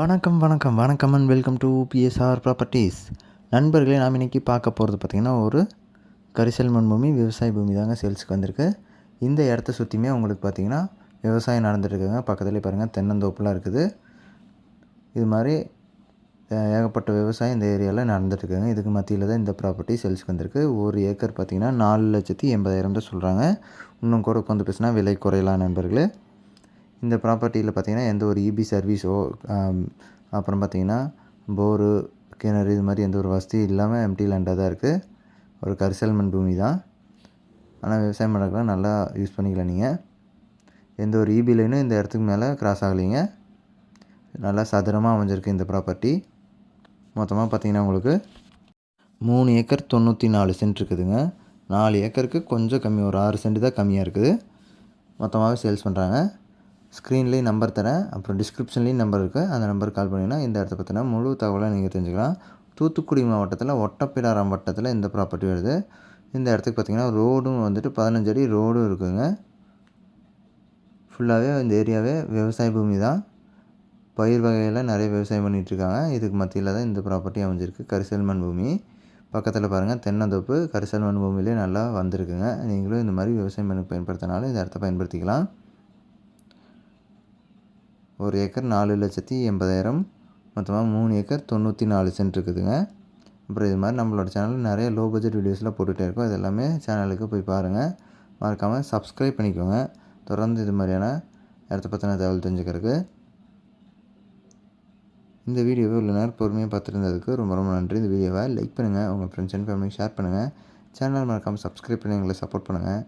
வணக்கம் வணக்கம். வணக்கம் and welcome to BSR properties நண்பர்களே நாம் இன்றைக்கி பார்க்க போகிறது பார்த்திங்கன்னா ஒரு கரிசல் மண் பூமி விவசாய பூமி தாங்க சேல்ஸுக்கு வந்திருக்கு. இந்த இடத்த சுற்றியுமே உங்களுக்கு பார்த்திங்கன்னா விவசாயம் நடந்துட்டுருக்குங்க பக்கத்துலேயே பாருங்கள் தென்னந்தோப்புலாம் இருக்குது. இது மாதிரி ஏகப்பட்ட விவசாயம் இந்த ஏரியாவில் நடந்துட்டுருக்குங்க இதுக்கு மத்தியில் தான் இந்த ப்ராப்பர்ட்டி சேல்ஸுக்கு வந்திருக்கு. ஒரு ஏக்கர் பார்த்திங்கன்னா நாலு லட்சத்தி எண்பதாயிரம் தான் சொல்கிறாங்க இன்னும் கூட உட்காந்து பேசினா விலை குறையலாம் நண்பர்களே. இந்த ப்ராப்பர்ட்டியில் பார்த்தீங்கன்னா எந்த ஒரு இபி சர்வீஸோ அப்புறம் பார்த்தீங்கன்னா போரு கிணறு இது மாதிரி எந்த ஒரு வசதியும் இல்லாமல் எம்டி லேண்டாக தான் இருக்குது ஒரு கரிசல் மண் பூமி தான் ஆனால் விவசாயம் பண்ணுறதுக்குலாம் நல்லா யூஸ் பண்ணிக்கலாம் நீங்கள் எந்த ஒரு இபி லைனும் இந்த இடத்துக்கு மேலே கிராஸ் ஆகலைங்க. நல்லா சதுரமாக அமைஞ்சிருக்கு இந்த ப்ராப்பர்ட்டி மொத்தமாக பார்த்தீங்கன்னா உங்களுக்கு மூணு ஏக்கர் தொண்ணூற்றி நாலு சென்ட் இருக்குதுங்க. நாலு ஏக்கருக்கு கொஞ்சம் கம்மி ஒரு ஆறு சென்ட் தான் கம்மியாக இருக்குது. மொத்தமாகவே சேல்ஸ் பண்ணுறாங்க ஸ்க்ரீன்லேயும் நம்பர் தரேன். அப்புறம் டிஸ்கிரிப்ஷன்லேயும் நம்பர் இருக்குது அந்த நம்பருக்கு கால் பண்ணிங்கன்னா இந்த இடத்த பற்றின முழு தகவலை நீங்கள் தெரிஞ்சுக்கலாம். தூத்துக்குடி மாவட்டத்தில் ஒட்டப்பிடாரம் வட்டத்தில் இந்த ப்ராப்பர்ட்டி வருது. இந்த இடத்துக்கு பார்த்திங்கன்னா ரோடும் வந்துட்டு பதினஞ்சு அடி ரோடும் இருக்குதுங்க ஃபுல்லாகவே இந்த ஏரியாவே விவசாய பூமி தான். பயிர் வகையில் நிறைய விவசாயம் பண்ணிகிட்ருக்காங்க இதுக்கு மத்தியில் தான் இந்த ப்ராப்பர்ட்டி அமைஞ்சிருக்கு. கரிசல் மண் பூமி. பக்கத்தில் பாருங்கள் தென்னந்தோப்பு கரிசல் மண் பூமியிலே நல்லா வந்திருக்குங்க. நீங்களும் இந்த மாதிரி விவசாயம் பண்ணி பயன்படுத்தினாலும் இந்த இடத்த பயன்படுத்திக்கலாம். ஒரு ஏக்கர் நாலு லட்சத்தி எண்பதாயிரம். மொத்தமாக மூணு ஏக்கர் தொண்ணூற்றி நாலு சென்ட் இருக்குதுங்க. அப்புறம் இது மாதிரி நம்மளோட சேனலில் நிறைய லோ பட்ஜெட் வீடியோஸ்லாம் போட்டுகிட்டே இருக்கோம். இது எல்லாமே சேனலுக்கு போய் பாருங்கள் மறக்காமல் சப்ஸ்கிரைப் பண்ணிக்கோங்க. தொடர்ந்து இது மாதிரியான இடத்த பற்றின தகவல் தெரிஞ்சுக்கிறதுக்கு. இந்த வீடியோவை இவ்வளோ நேரம் பொறுமையாக பார்த்துருந்ததுக்கு ரொம்ப ரொம்ப நன்றி. இந்த வீடியோவை லைக் பண்ணுங்கள் உங்கள் ஃப்ரெண்ட்ஸ் அண்ட் ஃபேமிலி ஷேர் பண்ணுங்கள் சேனல் மறக்காமல் சப்ஸ்கிரைப் பண்ணி எங்களை சப்போர்ட் பண்ணுங்கள்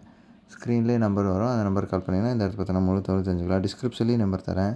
ஸ்க்ரீன்லேயே நம்பர் வரும். அந்த நம்பர் கால் பண்ணிங்கன்னா இந்த இடத்த பற்றின முழு தகவல் தெரிஞ்சுக்கலாம். டிஸ்கிரிப்ஷன்லேயும் நம்பர் தரேன்.